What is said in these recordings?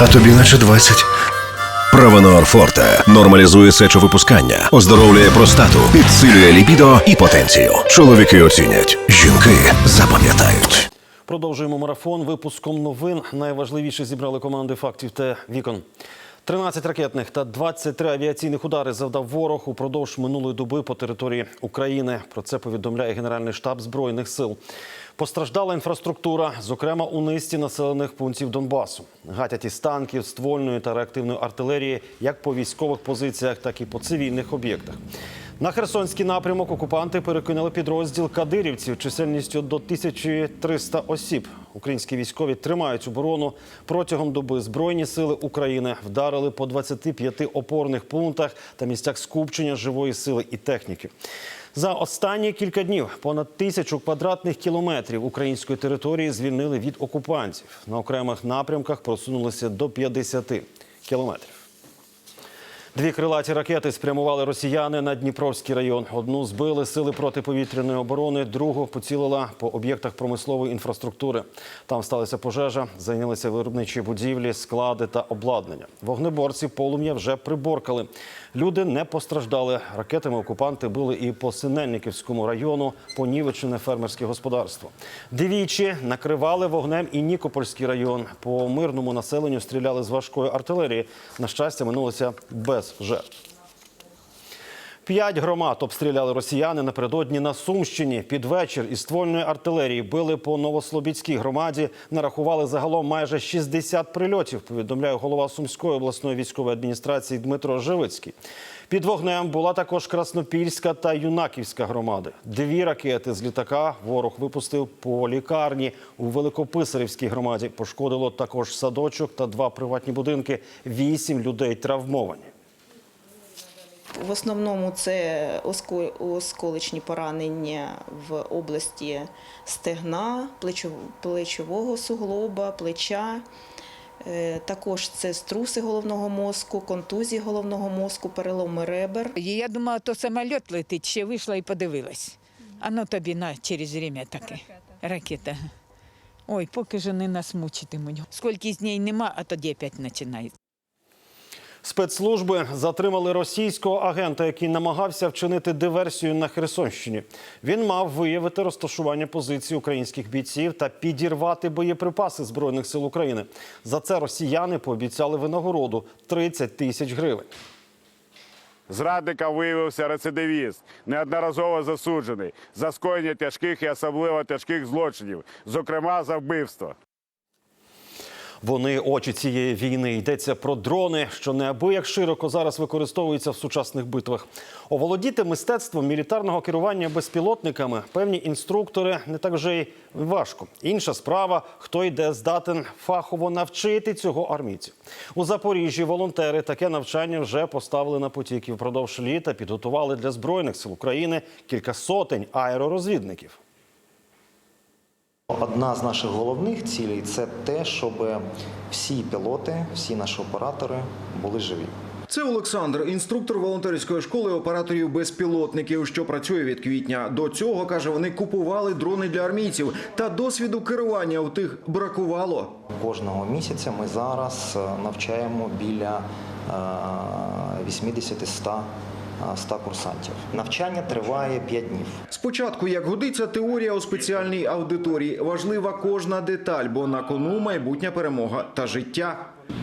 а тобі наче 20. Провенор Форте нормалізує сечовипускання, оздоровлює простату, підсилює лібідо і потенцію. Чоловіки оцінять, жінки запам'ятають. Продовжуємо марафон випуском новин. Найважливіше зібрали команди фактів та вікон. 13 ракетних та 23 авіаційних удари завдав ворог упродовж минулої доби по території України. Про це повідомляє Генеральний штаб збройних сил. Постраждала інфраструктура, зокрема у низці населених пунктів Донбасу. Гатять із танків, ствольної та реактивної артилерії, як по військових позиціях, так і по цивільних об'єктах. На Херсонський напрямок окупанти перекинули підрозділ кадирівців чисельністю до 1300 осіб. Українські військові тримають оборону. Протягом доби Збройні сили України вдарили по 25 опорних пунктах та місцях скупчення живої сили і техніки. За останні кілька днів понад тисячу квадратних кілометрів української території звільнили від окупантів. На окремих напрямках просунулися до 50 кілометрів. Дві крилаті ракети спрямували росіяни на Дніпровський район. Одну збили сили протиповітряної оборони, другу поцілила по об'єктах промислової інфраструктури. Там сталася пожежа, зайнялися виробничі будівлі, склади та обладнання. Вогнеборці полум'я вже приборкали. Люди не постраждали. Ракетами окупанти били і по Синельниківському району, понівечене фермерське господарство. Двічі накривали вогнем і Нікопольський район. По мирному населенню стріляли з важкої артилерії. На щастя, минулося без жертв. П'ять громад обстріляли росіяни напередодні на Сумщині. Під вечір із ствольної артилерії били по Новослобідській громаді. Нарахували загалом майже 60 прильотів. Повідомляє голова Сумської обласної військової адміністрації Дмитро Живицький. Під вогнем була також Краснопільська та Юнаківська громади. Дві ракети з літака ворог випустив по лікарні у Великописарівській громаді. Пошкодило також садочок та два приватні будинки. Вісім людей травмовані. В основному це оско- осколочні поранення в області стегна, плечового суглоба, плеча. Е, Також це струси головного мозку, контузії головного мозку, переломи ребер. Я думала, то самоліт летить, ще вийшла і подивилась. А ну тобі на через время таке. Ракета. Ой, поки ж вони нас мучитимуть. Скільки з неї нема, а тоді опять починається. Спецслужби затримали російського агента, який намагався вчинити диверсію на Херсонщині. Він мав виявити розташування позицій українських бійців та підірвати боєприпаси збройних сил України. За це росіяни пообіцяли винагороду 30 тисяч гривень. Зрадником виявився рецидивіст, неодноразово засуджений за скоєння тяжких і особливо тяжких злочинів, зокрема за вбивство. Вони очі цієї війни. Йдеться про дрони, що неабияк широко зараз використовуються в сучасних битвах. Оволодіти мистецтвом мілітарного керування безпілотниками певні інструктори не так вже й важко. Інша справа, хто йде здатен фахово навчити цього армійців. У Запоріжжі волонтери таке навчання вже поставили на потік і впродовж літа підготували для збройних сил України кілька сотень аеророзвідників. Одна з наших головних цілей це те, щоб всі пілоти, всі наші оператори були живі. Це Олександр, інструктор волонтерської школи операторів безпілотників, що працює від квітня. До цього каже, вони купували дрони для армійців, та досвіду керування у тих бракувало. Кожного місяця ми зараз е, навчаємо біля е, 80-100 100 курсантів. Навчання триває 5 днів. Спочатку, як годиться, теорія у спеціальній аудиторії. Важлива кожна деталь, бо на кону майбутня перемога та життя.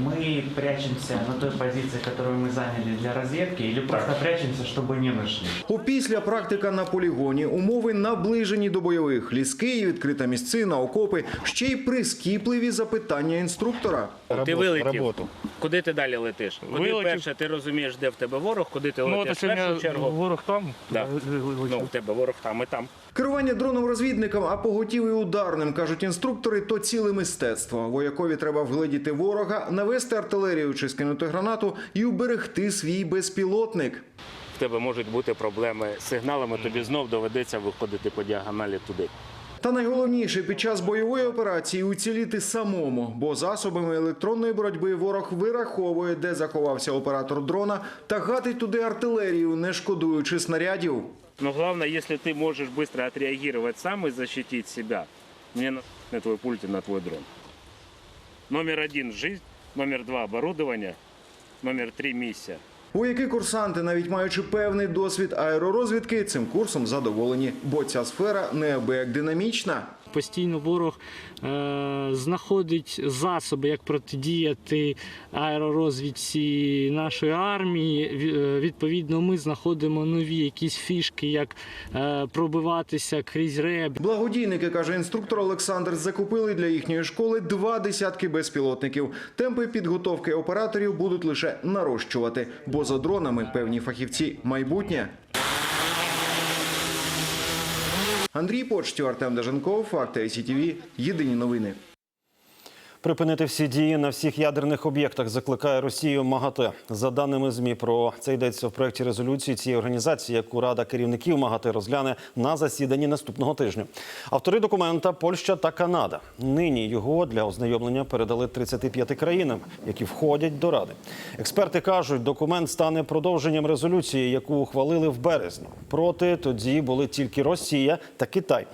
Мы прячемся на той позиции, которую мы заняли для разведки, или просто прячемся, чтобы не нашли? Опісля практика на полігоні, умови наближені до бойових, ліски, відкрита місцина, окопи, ще й прискіпливі запитання інструктора. Ти вилетів. Куди ти далі летиш? Куди перше ти розумієш, де в тебе ворог, куди ти Ну, летиш то в першу сьогодні чергу? ворог там. Да. ви- ви- ви- Ну, в тебе ворог там і там. Керування дроном розвідником, а поготів і ударним, кажуть інструктори, то ціле мистецтво. Воякові треба вгледіти ворога, навести артилерію чи скинути гранату і уберегти свій безпілотник. В тебе можуть бути проблеми з сигналами, тобі знов доведеться виходити по діагоналі туди. Та найголовніше під час бойової операції уціліти самому, бо засобами електронної боротьби ворог вираховує, де заховався оператор дрона, та гатить туди артилерію, не шкодуючи снарядів. Но главное, если ты можешь быстро отреагировать сам и защитить себя, мне на, на твой пульт и на твой дрон. Номер один – жизнь. номер два оборудование, номер три місія. які курсанти, навіть маючи певний досвід аеророзвідки, цим курсом задоволені, бо ця сфера неабияк динамічна. Постійно ворог е, знаходить засоби, як протидіяти аеророзвідці нашої армії. Е, Відповідно, ми знаходимо нові якісь фішки, як е, пробиватися крізь реб, Благодійники, каже інструктор Олександр, закупили для їхньої школи два десятки безпілотників. Темпи підготовки операторів будуть лише нарощувати, бо за дронами певні фахівці майбутнє. Андрій Почтю, Артем Деженков, Факти ICTV. Єдині новини. Припинити всі дії на всіх ядерних об'єктах закликає Росію МАГАТЕ. За даними ЗМІ, про це йдеться в проєкті резолюції цієї організації, яку Рада керівників МАГАТЕ розгляне на засіданні наступного тижня. Автори документа Польща та Канада. Нині його для ознайомлення передали 35 країнам, які входять до Ради. Експерти кажуть, документ стане продовженням резолюції, яку ухвалили в березні. Проти тоді були тільки Росія та Китай.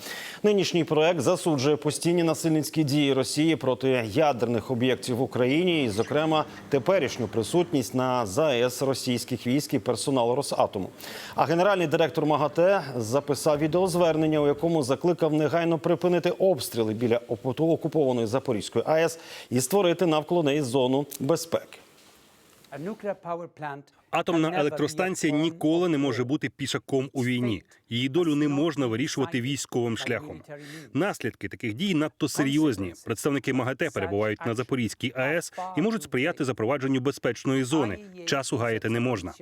Нинішній проект засуджує постійні насильницькі дії Росії проти ядерних об'єктів в Україні, і, зокрема, теперішню присутність на ЗАЕС російських військ і персоналу Росатому. А генеральний директор МАГАТЕ записав відеозвернення, у якому закликав негайно припинити обстріли біля окупованої Запорізької АЕС і створити навколо неї зону безпеки. Атомна електростанція ніколи не може бути пішаком у війні. Її долю не можна вирішувати військовим шляхом. Наслідки таких дій надто серйозні. Представники МАГАТЕ перебувають на Запорізькій АЕС і можуть сприяти запровадженню безпечної зони. Часу гаяти не можна.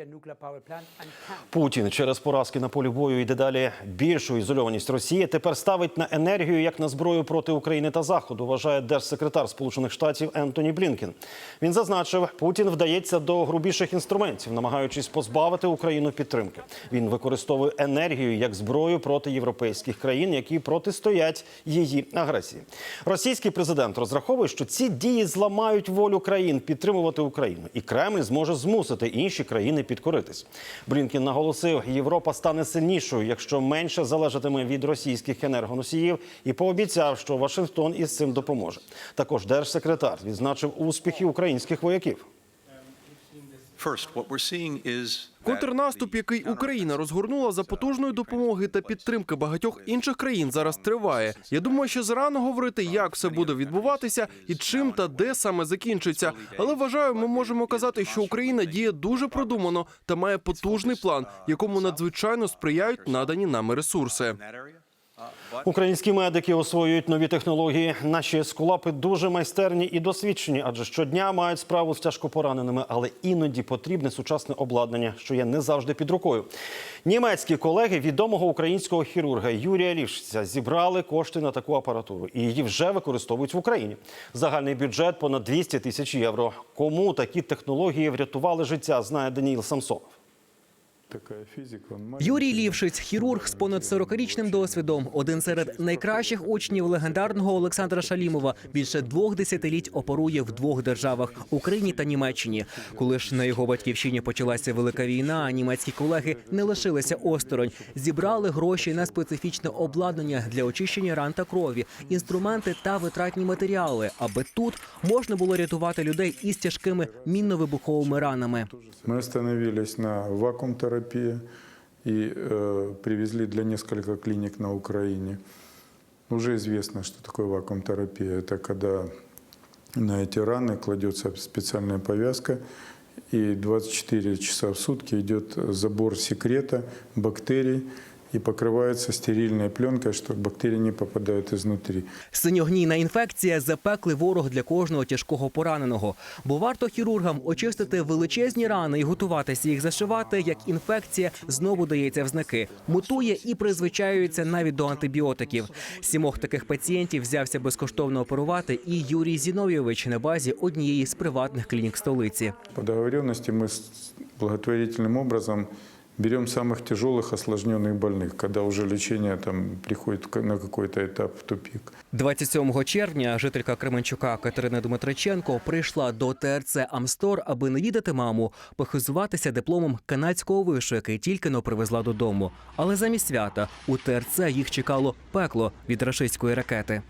Путін через поразки на полі бою і дедалі більшу ізольованість Росії тепер ставить на енергію як на зброю проти України та Заходу. Вважає держсекретар Сполучених Штатів Ентоні Блінкен. Він зазначив, Путін вдається до грубіших інструментів, намагаючись позбавити Україну підтримки. Він використовує енергію як зброю проти європейських країн, які протистоять її агресії. Російський президент розраховує, що ці дії зламають волю країн підтримувати Україну, і Кремль зможе змусити інші країни підкоритись. Блінкін наголосив, Європа стане сильнішою, якщо менше залежатиме від російських енергоносіїв, і пообіцяв, що Вашингтон із цим допоможе. Також держсекретар відзначив успіхи українських вояків. Контрнаступ, який Україна розгорнула за потужної допомоги та підтримки багатьох інших країн, зараз триває. Я думаю, що зарано говорити, як все буде відбуватися і чим та де саме закінчиться. Але вважаю, ми можемо казати, що Україна діє дуже продумано та має потужний план, якому надзвичайно сприяють надані нами ресурси. Українські медики освоюють нові технології. Наші ескулапи дуже майстерні і досвідчені, адже щодня мають справу з тяжкопораненими, але іноді потрібне сучасне обладнання, що є не завжди під рукою. Німецькі колеги відомого українського хірурга Юрія Лішця зібрали кошти на таку апаратуру і її вже використовують в Україні. Загальний бюджет понад 200 тисяч євро. Кому такі технології врятували життя, знає Даніїл Самсонов. Юрій Лівшиць, хірург з понад 40-річним досвідом, один серед найкращих учнів легендарного Олександра Шалімова. Більше двох десятиліть оперує в двох державах Україні та Німеччині. Коли ж на його батьківщині почалася велика війна, німецькі колеги не лишилися осторонь, зібрали гроші на специфічне обладнання для очищення ран та крові, інструменти та витратні матеріали, аби тут можна було рятувати людей із тяжкими мінно-вибуховими ранами. Мы остановились на вакуум-терапии и э, привезли для нескольких клиник на Украине. Уже известно, что такое вакуум-терапия. Это когда на эти раны кладется специальная повязка, и 24 часа в сутки идет забор секрета, бактерий, и покрывается стерильной пленкой, чтобы бактерии не попадают изнутри. Синьогнійна інфекція запеклий ворог для кожного тяжкого пораненого. Бо варто хірургам очистити величезні рани і готуватися їх зашивати, як інфекція знову дається в знаки, мутує і призвичаюється навіть до антибіотиків. Сімох таких пацієнтів взявся безкоштовно оперувати і Юрій Зіновійович на базі однієї з приватних клінік столиці. По договоренности мы с- благотворительным образом берем самых тяжелых осложненных больных, когда уже лечение там приходит к- на какой-то этап в тупик. 27 червня жителька Кременчука Катерина Дмитриченко прийшла до ТРЦ Амстор, аби навідати маму, похизуватися дипломом канадського вишу, який тільки но привезла додому. Але замість свята у ТРЦ їх чекало пекло від рашистської ракети.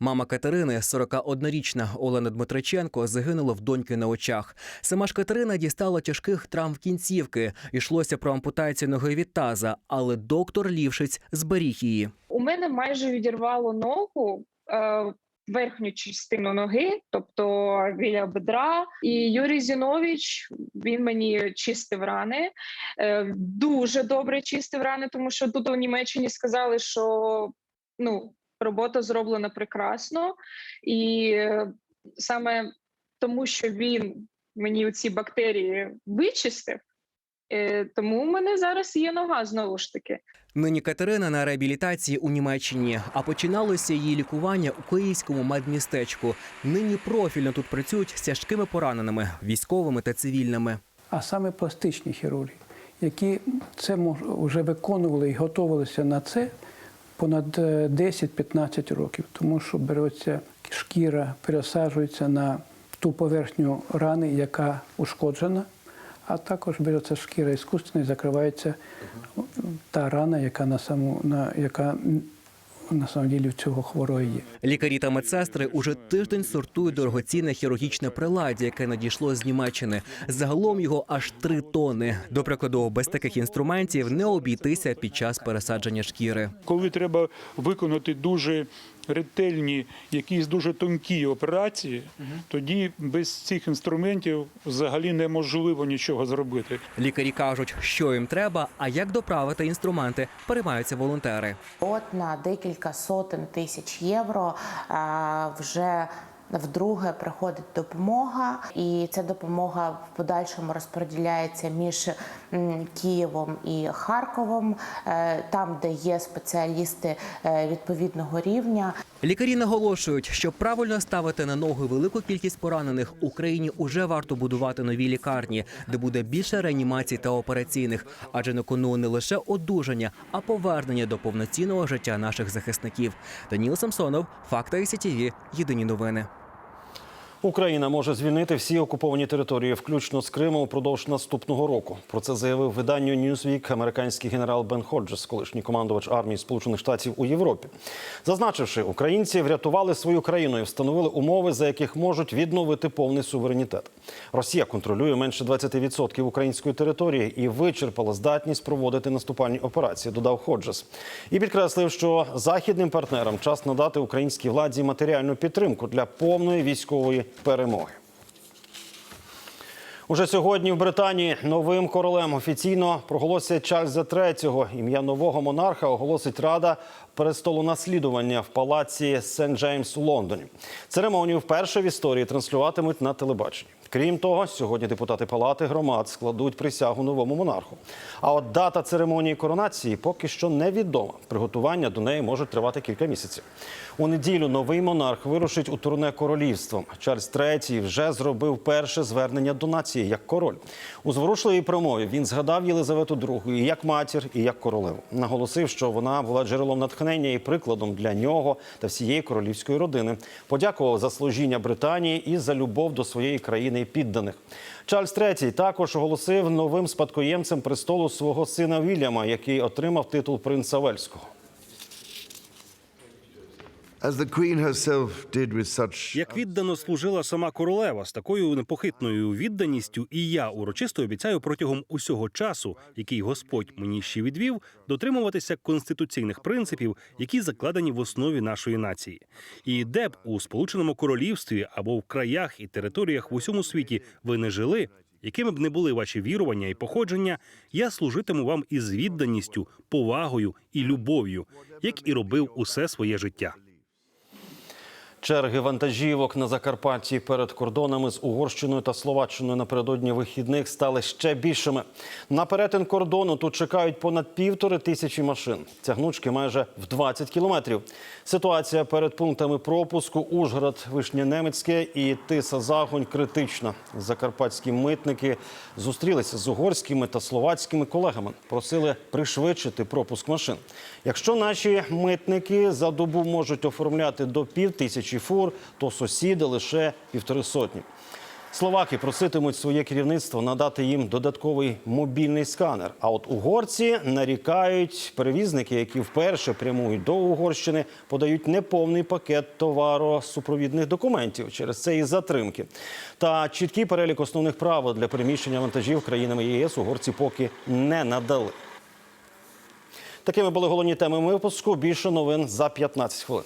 Мама Катерини, 41-річна Олена Дмитриченко, загинула в доньки на очах. Сама ж Катерина дістала тяжких травм кінцівки. Йшлося про ампутацію ноги від таза, але доктор Лівшиць зберіг її. У мене майже відірвало ногу. Е, Верхню частину ноги, тобто біля бедра, і Юрій Зінович він мені чистив рани, е, дуже добре чистив рани, тому що тут у Німеччині сказали, що ну робота зроблена прекрасно, і е, саме тому, що він мені ці бактерії вичистив, е, тому у мене зараз є нога знову ж таки. Нині Катерина на реабілітації у Німеччині, а починалося її лікування у київському медмістечку. Нині профільно тут працюють з тяжкими пораненими, військовими та цивільними. а саме пластичні хірурги, які це вже виконували і готувалися на це понад е, 10-15 років, тому що береться шкіра, пересаджується на ту поверхню рани, яка ушкоджена, а також береться шкіра іскусна і закривається та рана, яка на саму на яка на самом деле, у цього хворого є. Лікарі та медсестри уже тиждень сортують дорогоцінне хірургічне приладдя, яке надійшло з Німеччини. Загалом його аж три тони. До прикладу, без таких інструментів не обійтися під час пересадження шкіри. Коли треба виконати дуже ретельні, якісь дуже тонкі операції, тоді без цих інструментів взагалі неможливо нічого зробити. Лікарі кажуть, що їм треба, а як доправити інструменти, переймаються волонтери. От на декілька сотень тисяч євро вже вдруге приходить допомога, і ця допомога в подальшому розподіляється між Києвом і Харковом, е, там, де є спеціалісти е, відповідного рівня. Лікарі наголошують, що правильно ставити на ноги велику кількість поранених Україні уже варто будувати нові лікарні, де буде більше реанімацій та операційних, адже на кону не лише одужання, а повернення до повноцінного життя наших захисників. Даніл Самсонов, Факта СІТІВІ, Єдині новини. Україна може звільнити всі окуповані території, включно з Криму, упродовж наступного року. Про це заявив виданню Newsweek американський генерал Бен Ходжес, колишній командувач армії Сполучених Штатів у Європі. Зазначивши, українці врятували свою країну і встановили умови, за яких можуть відновити повний суверенітет. Росія контролює менше 20% української території і вичерпала здатність проводити наступальні операції. Додав Ходжес і підкреслив, що західним партнерам час надати українській владі матеріальну підтримку для повної військової перемоги. Уже сьогодні в Британії новим королем офіційно проголосять Чарльза III. Ім'я нового монарха оголосить Рада престолонаслідування в палаці Сент-Джеймс у Лондоні. Церемонію вперше в історії транслюватимуть на телебаченні. Крім того, сьогодні депутати палати громад складуть присягу новому монарху. А от дата церемонії коронації поки що невідома. Приготування до неї можуть тривати кілька місяців. У неділю новий монарх вирушить у турне королівством. Чарльз III вже зробив перше звернення до нації як король. У зворушливій промові він згадав Єлизавету II і як матір, і як королеву. Наголосив, що вона була джерелом натхнення і прикладом для нього та всієї королівської родини. Подякував за служіння Британії і за любов до своєї країни і підданих. Чарльз III також оголосив новим спадкоємцем престолу свого сина Вільяма, який отримав титул принца Вельського. Як віддано служила сама королева з такою непохитною відданістю, і я урочисто обіцяю протягом усього часу, який Господь мені ще відвів, дотримуватися конституційних принципів, які закладені в основі нашої нації. І де б у Сполученому Королівстві або в краях і територіях в усьому світі ви не жили. Якими б не були ваші вірування і походження, я служитиму вам із відданістю, повагою і любов'ю, як і робив усе своє життя. Черги вантажівок на Закарпатті перед кордонами з Угорщиною та Словаччиною напередодні вихідних стали ще більшими. На перетин кордону тут чекають понад півтори тисячі машин. Ця гнучки майже в 20 кілометрів. Ситуація перед пунктами пропуску Ужгород, Вишнє-Немецьке і Тиса Загонь критична. Закарпатські митники зустрілися з угорськими та словацькими колегами. Просили пришвидшити пропуск машин. Якщо наші митники за добу можуть оформляти до пів тисячі фур, то сусіди лише півтори сотні. Словаки проситимуть своє керівництво надати їм додатковий мобільний сканер. А от угорці нарікають перевізники, які вперше прямують до Угорщини, подають неповний пакет товаросупровідних документів. Через це і затримки. Та чіткий перелік основних правил для переміщення вантажів країнами ЄС угорці поки не надали. Такими були головні теми випуску. Більше новин за 15 хвилин.